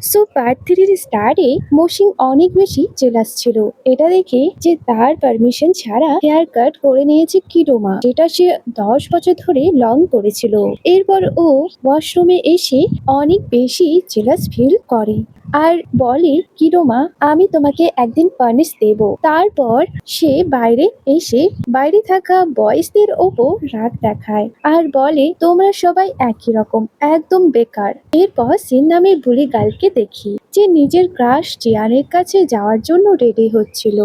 So part থ্রির স্টারে মোশিং অনেক বেশি জেলাস ছিল। এটা দেখে যে তার পারমিশন ছাড়া হেয়ার কাট করে নিয়েছে কিরোমা যেটা সে দশ বছর ধরে লং করেছিল এরপর ও ওয়াশরুমে এসে অনেক বেশি জেলাস ফিল করে। আর বলে কিরোমা আমি তোমাকে একদিন পানিশ দেব। তারপর সে বাইরে এসে বাইরে থাকা বয়সদের ওপর রাগ দেখায় আর বলে, তোমরা সবাই একই রকম, একদম বেকার। এরপর সিন নামের বুলি গালকে দেখি। যে নিজের ক্রাশ জিয়ানের কাছে যাওয়ার জন্য রেডি হচ্ছিল।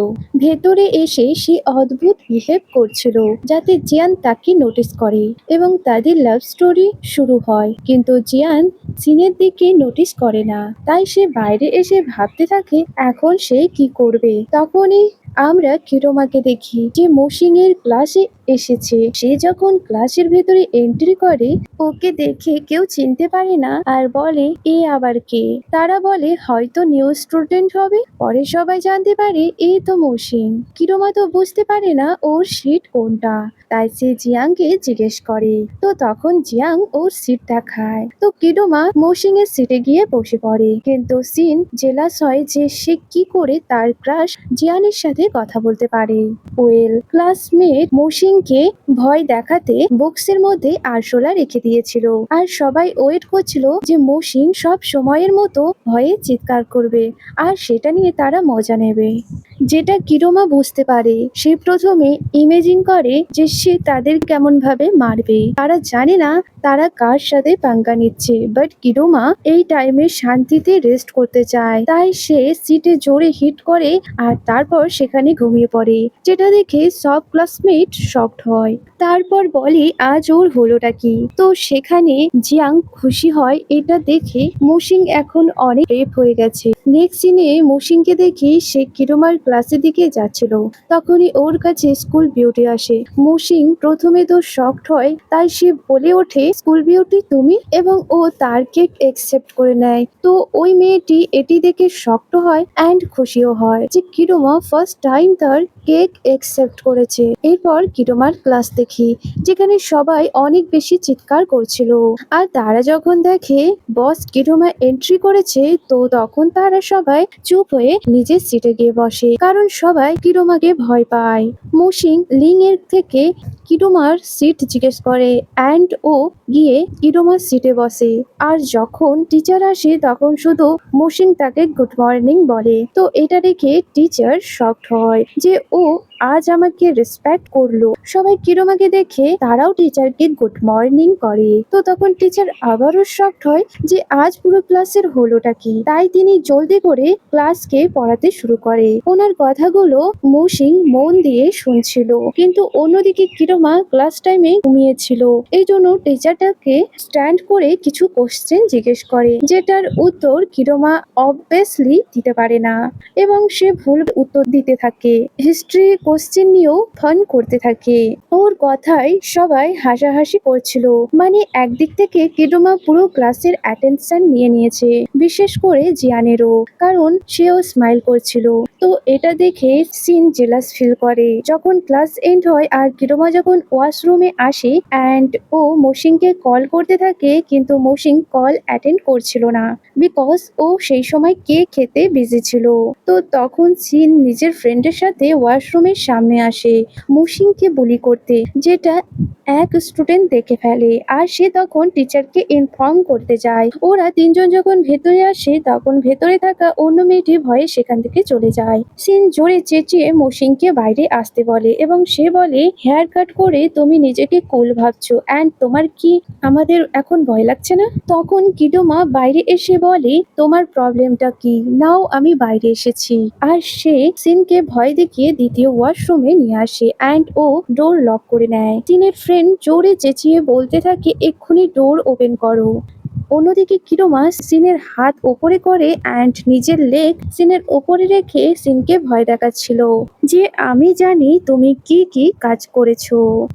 ভেতরে এসে সে অদ্ভুত বিহেভ করছিল, যাতে জিয়ান তাকে নোটিস করে এবং তাদের লাভ স্টোরি শুরু হয়। কিন্তু জিয়ান সিনের দিকে নোটিস করে না, তাই সে বাইরে এসে ভাবতে থাকে, এখন সে কি করবে? তখনই আমরা কিরোমাকে দেখি, যে মসিং এর ক্লাসে এসেছে। সে যখন ক্লাসের ভেতরে এন্ট্রি করে, ওকে দেখে কেউ চিনতে পারে না, আর বলে, এ আবার কে? তারা বলে হয়তো নিউ স্টুডেন্ট হবে। পরে সবাই জানতে পারে এ তো মসিং কিরোমা তো বুঝতে পারে না ওর সিট কোনটা। তাই সে জিয়াংকে জিজ্ঞেস করে। তো তখন জিয়াং ওর সিট দেখায়। তো কিরোমা মসিং এর সিটে গিয়ে বসে পড়ে। কিন্তু সিন জেলাস হয় যে সে কি করে তার ক্রাশ জিয়ানের সাথে কথা বলতে পারে। ওয়েল ক্লাসমেট মসিংকে ভয় দেখাতে বক্সের মধ্যে আরশোলা রেখে দিয়েছিল। আর সবাই ওয়েট করছিল যে মসিং সব সময়ের মতো ভয়ে চিৎকার করবে আর সেটা নিয়ে তারা মজা নেবে। যেটা কিরোমা বুঝতে পারে, সে প্রথমে ইমেজিং করে যে সে তাদের কেমন ভাবে মারবে। তারা জানে না তারা কার সাথে পাঙ্গা নিচ্ছে বাট কিরোমা এই টাইমে শান্তিতে রেস্ট করতে চায়। তাই সে সিটে জোরে হিট করে আর তারপর সেখানে ঘুমিয়ে পড়ে, যেটা দেখে সব ক্লাসমেট শকড হয়। তারপর বলে, আজ ওর হলোটা কি? তো সেখানে জিয়াং খুশি হয়, এটা দেখে মুসিং এখন অনেক রেপ হয়ে গেছে। নেক্সট সিনে মুসিংকে দেখি সে কিরোমার ক্লাসের দিকে যাচ্ছিল। তখনই ওর কাছে স্কুল বিউটি আসে। মুসিং প্রথমে তো শকড হয়, তাই সে বলে ওঠে, স্কুল বিউটি তুমি? এবং ও তার কেক একসেপ্ট করে নেয়। তো ওই মেয়েটি এটি দেখে শক্ত হয় অ্যান্ড খুশিও হয় যে কিরোমা ফার্স্ট টাইম তার কেক একসেপ্ট করেছে। এরপর কিরোমার ক্লাস দেখি, যেখানে সবাই অনেক বেশি চিৎকার করছিল। আর তারা যখন দেখে বস কিরোমা এন্ট্রি করেছে, তো তখন তারা সবাই চুপ হয়ে নিজের সিটে গিয়ে বসে। কারণ সবাই কিরোমাকে ভয় পায়। মুসিং লিং এর থেকে কিরোমার সিট জিজ্ঞেস করে, অ্যান্ড ও গিয়ে কিরোমার সিটে বসে। আর যখন টিচার আসে, তখন শুধু মুসিং তাকে গুড মর্নিং বলে। তো এটা দেখে টিচার শক্ট হয় যে ও আজ আমাকে রেসপেক্ট করল। সবাই কিরোমাকে দেখে তারাও টিচারকে গুড মর্নিং করে। তো তখন টিচার আবারও শকড হয় যে আজ পুরো ক্লাসের হলোটা কি? তাই তিনি জলদি করে ক্লাসকে পড়াতে শুরু করে। ওনার কথাগুলো মৌসিং মন দিয়ে শুনছিল। কিন্তু অন্যদিকে কিরোমা ক্লাস টাইমে ঘুমিয়েছিল। এই জন্য টিচারটাকে স্ট্যান্ড করে কিছু কোশ্চেন জিজ্ঞেস করে, যেটার উত্তর কিরোমা অবভিয়াসলি দিতে পারে না। এবং সে ভুল উত্তর দিতে থাকে। হিস্ট্রি কোশ্চেন নিয়েও ফান করতে থাকে। ওর কথায় সবাই হাসাহাসি করছিল। মানে একদিক থেকে কিরোমা পুরো ক্লাসের অ্যাটেনশন নিয়ে নিয়েছে, বিশেষ করে জিয়ানেরও, কারণ সেও স্মাইল করছিল। তো এটা দেখে সিন জেলাস ফিল করে। যখন ক্লাস এন্ড হয় আর কিরোমা যখন ওয়াশরুমে আসে অ্যান্ড ও মসিংকে কল করতে থাকে, কিন্তু মসিং কল অ্যাটেন্ড করছিল না। বিকজ ও সেই সময় কে খেতে বিজি ছিল। তো তখন সিন নিজের ফ্রেন্ডের সাথে ওয়াশরুমের সামনে আসে। মুসিংকে বুলি করতে, যেটা এক স্টুডেন্ট দেখে ফেলে। আর সে তখন টিচারকে ইনফর্ম করতে যায়। ওরা তিনজন যখন ভেতরে আসে, তখন ভেতরে থাকা অন্য মেয়েটি ভয়ে সেখান থেকে চলে যায়। সিন জোরে চেঁচিয়ে মসিংকে বাইরে আসতে বলে এবং সে বলে হেয়ার কাট করে তুমি নিজেকে কুল ভাবছ। অ্যান্ড তোমার কি আমাদের এখন ভয় লাগছে না? তখন কিডোমা বাইরে এসে বলে, তোমার প্রবলেমটা কি? নাও, আমি বাইরে এসেছি। আর সে সিনকে ভয় দেখিয়ে দ্বিতীয় ওয়াশরুমে নিয়ে আসে অ্যান্ড ও ডোর লক করে নেয়। টিনের ফ্রেন্ড জোরে চেঁচিয়ে বলতে থাকে, এক্ষুনি ডোর ওপেন করো। অন্যদিকে কিরোমা সিনের হাত ওপরে করে অ্যান্ড নিজের লেগ সিনের ওপরে রেখে সিনকে ভয় দেখাচ্ছিল। যে, আমি জানি তুমি কি কি কাজ করেছ,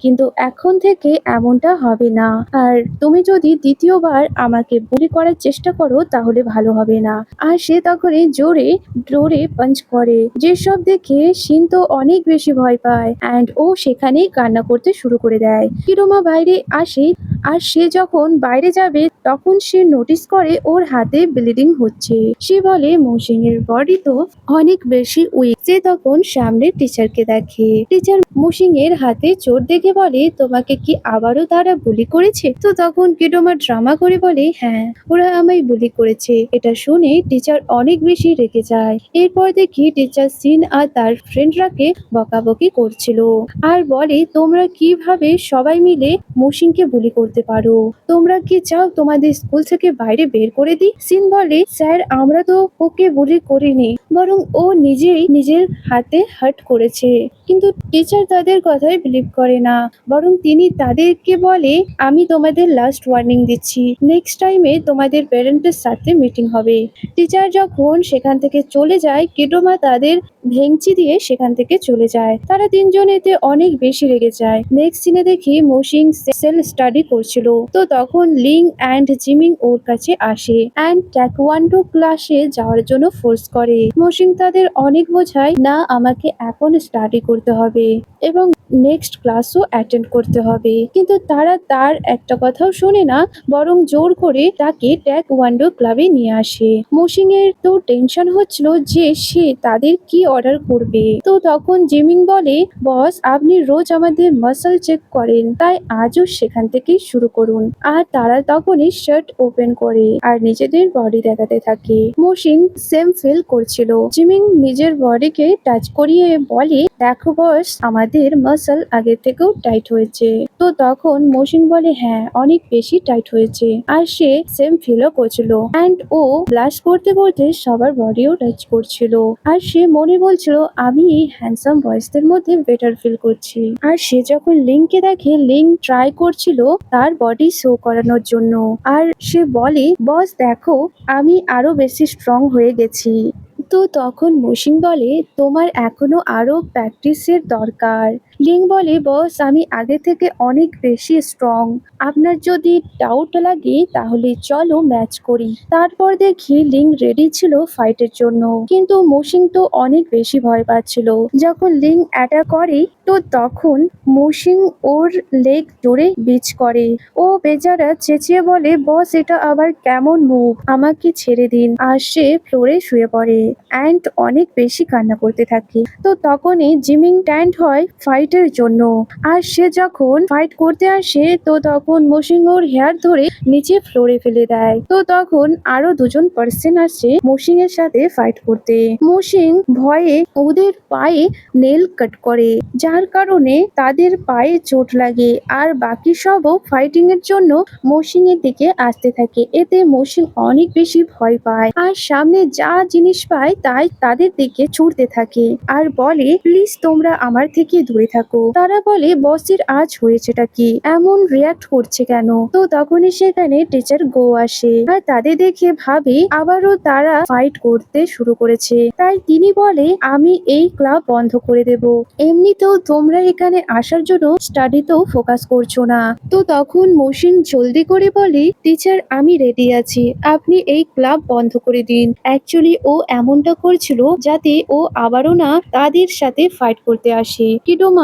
কিন্তু এখন থেকে এমনটা হবে না। আর তুমি যদি দ্বিতীয়বার আমাকে বুলি করার চেষ্টা করো, তাহলে ভালো হবে না। আর সে তখনই জোরে ডোরে পাঞ্চ করে। যেসব দেখে সিন তো অনেক বেশি ভয় পায় অ্যান্ড ও সেখানেই কান্না করতে শুরু করে দেয়। কিরোমা বাইরে আসে আর সে যখন বাইরে যাবে, তখন সে নোটিস করে ওর হাতে ব্লিডিং হচ্ছে। সে বলে মৌসিং এর বডি তো অনেক বেশি উইক সে তখন সামনে টিচারকে দেখে। টিচার মৌসিং এর হাতে চোট দেখে বলে, তোমাকে কি আবারও তারা বুলি করেছে? তো তখন কিডোমা ড্রামা করে বলে হ্যাঁ ওরা আমায় বুলি করেছে। এটা শুনে টিচার অনেক বেশি রেগে যায়। এরপর দেখি টিচার সিন আর তার ফ্রেন্ডরাকে বকাবকি করছিল। আর বলে, তোমরা কীভাবে সবাই মিলে মৌসিংকে বুলি করতে পারো। তোমরা কি চাও তোমাদের স্কুল থেকে বাইরে বের করে দিই? সিন বলে, স্যার, আমরা তো ওকে বুলি করিনি, বরং ও নিজেই নিজের হাতে হার্ট করেছে। কিন্তু টিচার তাদের কথাই বিলিভ করে না, বরং তিনি তাদেরকে বলে, আমি তোমাদের লাস্ট ওয়ার্নিং দিচ্ছি নেক্সট টাইমে তোমাদের প্যারেন্টের সাথে মিটিং হবে। টিচার যখন সেখান থেকে চলে যায়, কেডোমা তাদের ভেংচি দিয়ে সেখান থেকে চলে যায়। তারা তিনজন এতে অনেক বেশি রেগে যায়। নেক্সট সিনে দেখি মৌসিং সেল স্টাডি করছিল। তো তখন লিং অ্যান্ড জিমিং ওর কাছে আসে। অ্যান্ড ট্যাকওয়ান্ডো ক্লাসে যাওয়ার জন্য ফোর্স করে। মৌসিং তাদের অনেক বোঝায়, না, আমাকে এখন স্টাডি করতে হবে এবং নেক্সট ক্লাসও অ্যাটেন্ড করতে হবে। কিন্তু তারা তার একটা কথাও শোনে না, বরং জোর করে তাকে ট্যাক ওয়ান্ডো ক্লাবে নিয়ে আসে। মৌসিং এর তো টেনশন হচ্ছিল যে সে তাদের কি অর্ডার করবে। তো তখন জিমিং বলে, বস, আপনি রোজ আমাদের মাসল চেক করেন, তাই আজও সেখান থেকেই শুরু করুন। আর তারা তখনই শার্ট ওপেন করে আর নিজেদের বডি দেখাতে থাকে। মৌসিং সেম ফিল করছিল। জিমিং নিজের বডিকে টাচ করিয়ে বলে, দেখো বস আমাদের মাসল আগে থেকেও টাইট হয়েছে। তো তখন মৌসিং বলে হ্যাঁ অনেক বেশি টাইট হয়েছে। আর সে সেম ফিলও করছিল। অ্যান্ড ও ব্লাশ করতে করতে সবার বডিও টাচ করছিল। আর সে মনে বলছিল, আমি এই হ্যান্ডসাম বয়েসদের মধ্যে বেটার ফিল করছি। আর সে যখন লিঙ্ককে দেখে লিঙ্ক ট্রাই করছিল তার বডি শো করানোর জন্য। আর সে বলে, বস, দেখো, আমি আরও বেশি স্ট্রং হয়ে গেছি। তো তখন মসিং বলে, তোমার এখনও আরও প্র্যাকটিসের দরকার। লিং বলে, বস, আমি আগে থেকে অনেক বেশি স্ট্রং আপনার যদি ডাউট লাগে, তাহলে চলো ম্যাচ করি। তারপর দেখি লিং রেডি ছিল ফাইটের জন্য। কিন্তু মসিং তো অনেক বেশি ভয় পাচ্ছিল। যখন লিং অ্যাটাক করে, তো তখন মসিং ওর লেগ জোরে বিচ করে। ও বেচারা চেঁচিয়ে বলে, বস, এটা আবার কেমন মুভ আমাকে ছেড়ে দিন। আর সে ফ্লোরে শুয়ে পড়ে। অ্যান্ড অনেক বেশি কান্না করতে থাকে। তো তখনই জিমিং ট্যান্ড হয় ফাইটের জন্য। আর সে যখন ফাইট করতে আসে, তো তখন মসিং ওর হেয়ার ধরে নিচে ফ্লোরে ফেলে দেয়। তো তখন আরও দুজন পার্সন আসে মসিং এর সাথে ফাইট করতে। মসিং ভয়ে ওদের পায়ে নেল কাট করে, যার কারণে তাদের পায়ে চোট লাগে। আর বাকি সবও ফাইটিং এর জন্য মসিং এর দিকে আসতে থাকে। এতে মসিং অনেক বেশি ভয় পায়। আর সামনে যা জিনিস পায়, তাই তাদের দিকে ছুটতে থাকে। আর বলে প্লিজ তোমরা আমার থেকে দূরে থাকো তারা বলে, বসের আজ হয়েছেটা কি? এমন রিয়াক্ট করছে কেন? তো তখনই সেখানে টিচার গো আসে আর তাদের দেখে ভাবে, আবারও তারা ফাইট করতে শুরু করেছে। তাই তিনি বলে, আমি এই ক্লাব বন্ধ করে দেব। এমনিতেও তোমরা এখানে আসার জন্য স্টাডিতেও ফোকাস করছ না। তো তখন মসিন জলদি করে বলে টিচার আমি রেডি আছি। আপনি এই ক্লাব বন্ধ করে দিন। অ্যাকচুয়ালি ও এমনটা করছিল যাতে ও আবারও না তাদের সাথে ফাইট করতে আসে।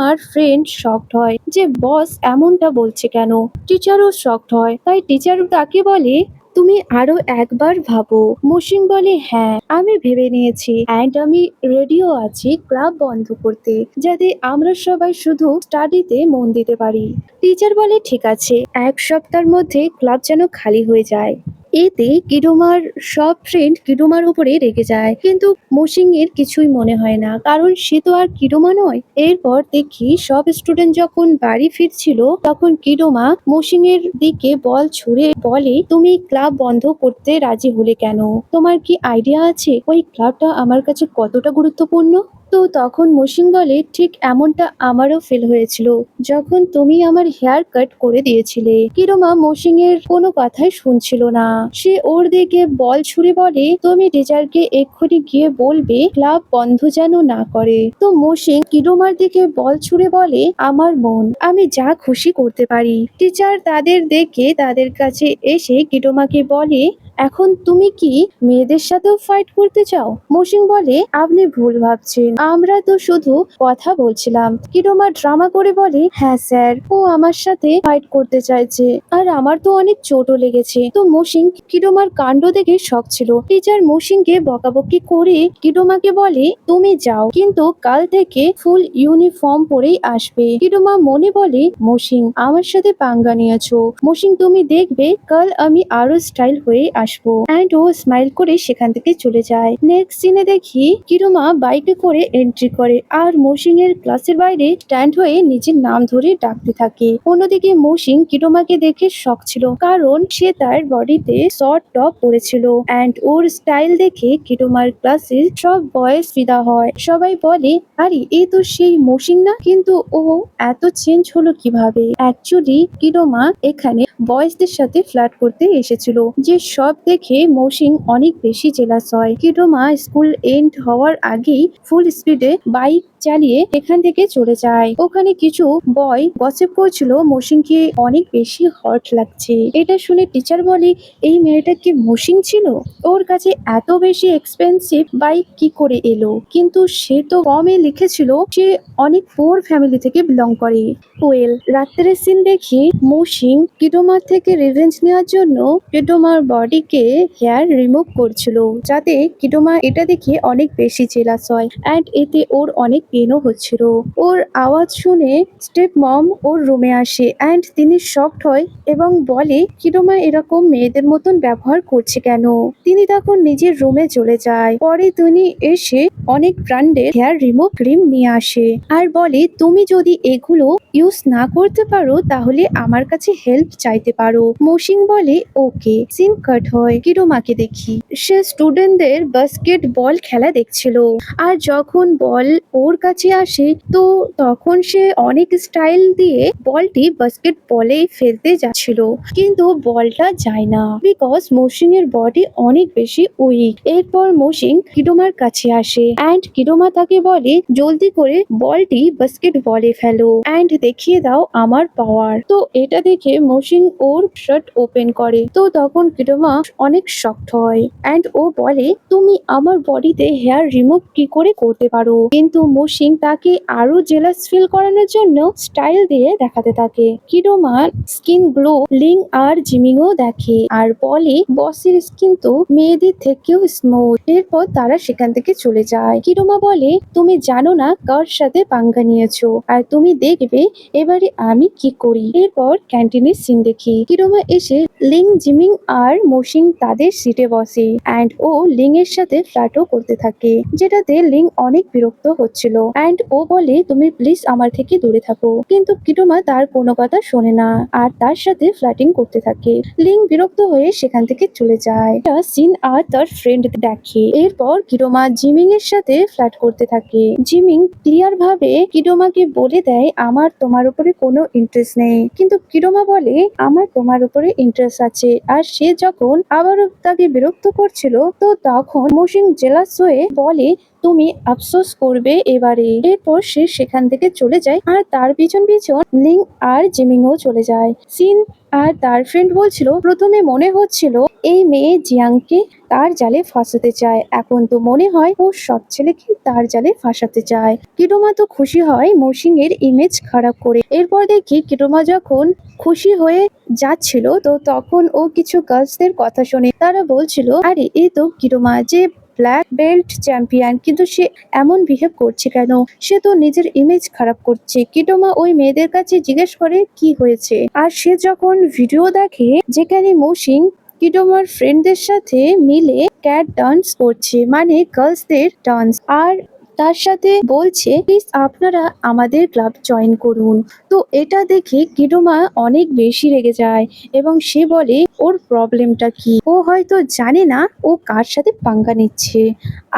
কিডোমার ফ্রেন্ড শকড হয় যে বস এমনটা বলছে কেন? টিচারও শকড হয়। তাই টিচার তাকে বলে, তুমি আরও একবার ভাবো। মসিং বলে হ্যাঁ আমি ভেবে নিয়েছি অ্যান্ড আমি রেডিও আছি ক্লাব বন্ধ করতে, যাতে আমরা সবাই শুধু স্টাডিতে মন দিতে পারি। টিচার বলে, ঠিক আছে, এক সপ্তাহের মধ্যে ক্লাব যেন খালি হয়ে যায়। এতে কিডোমার সব ফ্রেন্ড কিডোমার উপরে রেগে যায়। কিন্তু মসিং এর কিছুই মনে হয় না, কারণ সে তো আর কিডোমা নয়। এরপর দেখি সব স্টুডেন্ট যখন বাড়ি ফিরছিল, তখন কিডোমা মসিং এর দিকে বল ছুড়ে বলে, তুমি ক্লাব বন্ধ করতে রাজি হলে কেন? তোমার কি আইডিয়া আছে? ওই ক্লাবটা আমার কাছে কতটা গুরুত্বপূর্ণ? তো তখন মসিং বলে, ঠিক এমনটা আমারও ফিল হয়েছিল যখন তুমি আমার হেয়ার কাট করে দিয়েছিলে। কিরমা মসিং এর কোনো কথাই শুনছিল না। সে ওর দিকে বল ছুড়ে বলে, তুমি টিচারকে এক্ষুনি গিয়ে বলবে, ক্লাব বন্ধ যেন না করে। তো মসিং কিরোমার দিকে বল ছুড়ে বলে, আমার মন, আমি যা খুশি করতে পারি। টিচার তাদের দেখে তাদের কাছে এসে কিটোমাকে বলে এখন তুমি কি মেয়েদের সাথেও ফাইট করতে চাও? মসিং বলে, আপনি ভুল ভাবছেন। আমরা তো শুধু কথা বলছিলাম। কিরোমা ড্রামা করে বলে হ্যাঁ স্যার, ও আমার সাথে ফাইট করতে চাইছে। আর আমার তো অনেক চোটও লেগেছে। তো মসিং কিরোমার কাণ্ড দেখে শখ ছিল। টিচার মসিংকে বকাবকি করে কিরোমাকে বলে, তুমি যাও, কিন্তু কাল থেকে ফুল ইউনিফর্ম পরেই আসবে। কিরোমা মনে বলে মসিং আমার সাথে পাঙ্গা নিয়েছো। মসিং তুমি দেখবে, কাল আমি আরও স্টাইল হয়ে আসব। অ্যান্ড ও স্মাইল করে সেখান থেকে চলে যায়। নেক্সট সিনে দেখি কিরোমা বাইকে করে এন্ট্রি করে। আর মসিং এর ক্লাসের বাইরে স্ট্যান্ড হয়ে নিজের নাম ধরে ডাকতে থাকে। অন্যদিকে মসিং কিরোমাকে দেখে শখ ছিল। কারণ সে তার বডিতে শর্ট টপ পরেছিল। অ্যান্ড ওর স্টাইল দেখে কিরোমার ক্লাসে সব বয়েস ফিদা হয়। সবাই বলে, আরে, এ তো সেই মসিং না? কিন্তু ও, এত চেঞ্জ হলো কীভাবে? অ্যাকচুয়ালি কিরোমা এখানে বয়েসদের সাথে ফ্ল্যাট করতে এসেছিল। যে সব দেখে মৌসিং অনেক বেশি জেলাস হয়। কিডোমা স্কুল এন্ড হওয়ার আগেই ফুল স্পিডে বাইক চালিয়ে এখান থেকে চলে যায়। ওখানে কিছু বয় গসিপ করছিল মৌসিংকে অনেক বেশি হট লাগছে। এটা শুনে টিচার বলে, এই মেয়েটা কি মৌসিং ছিল? ওর কাছে এত বেশি এক্সপেন্সিভ বাইক কি করে এলো? কিন্তু সে তো কমে লিখেছিল, সে অনেক পোর ফ্যামিলি থেকে বিলং করে। ওয়েল রাত্রের সিন দেখি মৌসিং কিডোমার থেকে রিভেঞ্জ নেওয়ার জন্য কিডোমার বডিকে হেয়ার রিমুভ করছিল, যাতে কিডোমা এটা দেখে অনেক বেশি জেলাস হয়। অ্যান্ড এতে ওর অনেক পেনও হচ্ছিল? ওর আওয়াজ শুনে স্টেপ মম ওর রুমে আসে অ্যান্ড তিনি শকড হয় এবং বলে কিডোমা এরকম মেয়েদের মতন ব্যবহার করছে কেন? তিনি তখন নিজের রুমে চলে যায়। পরে তিনি এসে অনেক ব্র্যান্ডের হেয়ার রিমুভ ক্রিম নিয়ে আসে আর বলে, তুমি যদি এগুলো ইউজ না করতে পারো, তাহলে আমার কাছে হেল্প চাইতে পারো। মসিং বলে, ওকে সিন কাট হয়, কিরোমাকে দেখি। সে স্টুডেন্টদের বাস্কেট বল খেলা দেখছিল। আর যখন বল ওর কাছে আসে, তো তখন সে অনেক স্টাইল দিয়ে বলটি বাস্কেট বলে ফেলতে যাচ্ছিল। কিন্তু বলটা যায় না বিকজ মসিং এর বডি অনেক বেশি উইক এরপর মসিং কিডোমার কাছে আসে অ্যান্ড কিডোমা তাকে বলে, জলদি করে বলটি বাস্কেট বলে ফেলো অ্যান্ড দেখিয়ে দাও আমার পাওয়ার তো এটা দেখে মসিং ওর শার্ট ওপেন করে। তো তখন কিডোমা অনেক শক্ত হয় অ্যান্ড ও বলে, তুমি আমার বডিতে হেয়ার রিমুভ কি করে করতে পারো? কিন্তু মসিং তাকে আরও জেলাস ফিল করানোর জন্য স্টাইল দিয়ে দেখাতে থাকে। কিডোমার স্কিন গ্লো, লিং আর জিমিংও দেখে। আর বলে বসের স্কিন তো মেয়েদের থেকেও স্মুথ এরপর তারা সেখান থেকে চলে যায়। কিরোমা বলে, তুমি জানো না কার সাথে পাঙ্গা নিয়েছো, আর তুমি দেখবে এবারে আমি কি করি? এরপর ক্যান্টিনের সিন দেখি। কিরোমা এসে লিং, জিমিং আর মোশিং তাদের সিটে বসে। অ্যান্ড ও লিং এর সাথে ফ্ল্যাটও করতে থাকে, যেটাতে লিং অনেক বিরক্ত হচ্ছিল। অ্যান্ড ও বলে, তুমি প্লিজ আমার থেকে দূরে থাকো। কিন্তু কিটোমা তার কোনো কথা শোনে না, আর তার সাথে ফ্ল্যাটিং করতে থাকে। লিং বিরক্ত হয়ে সেখান থেকে চলে যায়। সিন আর তার ফ্রেন্ড দেখে। এরপর কিরোমা জিমিং এর সাথে ফ্ল্যাট করতে থাকে। জিমিং ক্লিয়ার ভাবে কিরোমাকে বলে দেয়, আমার তোমার উপরে কোনো ইন্টারেস্ট নেই। কিন্তু কিরোমা বলে, আমার তোমার উপরে ইন্টারেস্ট আছে। আর সে যখন আবারও তাকে বিরক্ত করছিল, তো তখন মসিং জেলাস হয়ে বলে তুমি আফসোস করবে এবারে। এরপর সে সেখান থেকে চলে যায় আর তার পিছন পিছন লিং আর জিমিংও চলে যায়। সিন আর তার ফ্রেন্ড বলছিল, প্রথমে মনে হচ্ছিল এই মেয়ে জিয়াংকে তার জালে ফাঁসাতে চায়। এখন তো মনে হয় ও সব ছেলেকে তার জালে ফাঁসাতে চায়। কিটোমা তো খুশি হয় মসিং এর ইমেজ খারাপ করে। এরপর দেখি কিটোমা যখন খুশি হয়ে যাচ্ছিল, তো তখন ও কিছু গার্লসদের কথা শোনে। তারা বলছিল, আরে এই তো কিটোমা, যে ব্ল্যাক বেল্ট চ্যাম্পিয়ন। কিন্তু সে এমন বিহেভ করছে কেন? সে তো নিজের ইমেজ খারাপ করছে। কিটোমা ওই মেয়েদের কাছে জিজ্ঞেস করে, কি হয়েছে? আর সে যখন ভিডিও দেখে যেখানে মৌসিং, কিডোমার ফ্রেন্ডদের সাথে মিলে ক্যাট ডান্স করছে মানে গার্লসদের ডান্স আর তার সাথে বলছে প্লিজ আপনারা আমাদের ক্লাব জয়েন করুন। তো এটা দেখে কিডোমা অনেক বেশি রেগে যায় এবং সে বলে, ওর প্রবলেমটা কি? ও হয়তো জানে না ও কার সাথে পাঙ্গা নিচ্ছে।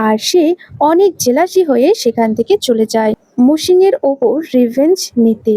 আর সে অনেক জেলাসি হয়ে সেখান থেকে চলে যায়, মুসিংয়ের ওপর রিভেঞ্জ নিতে।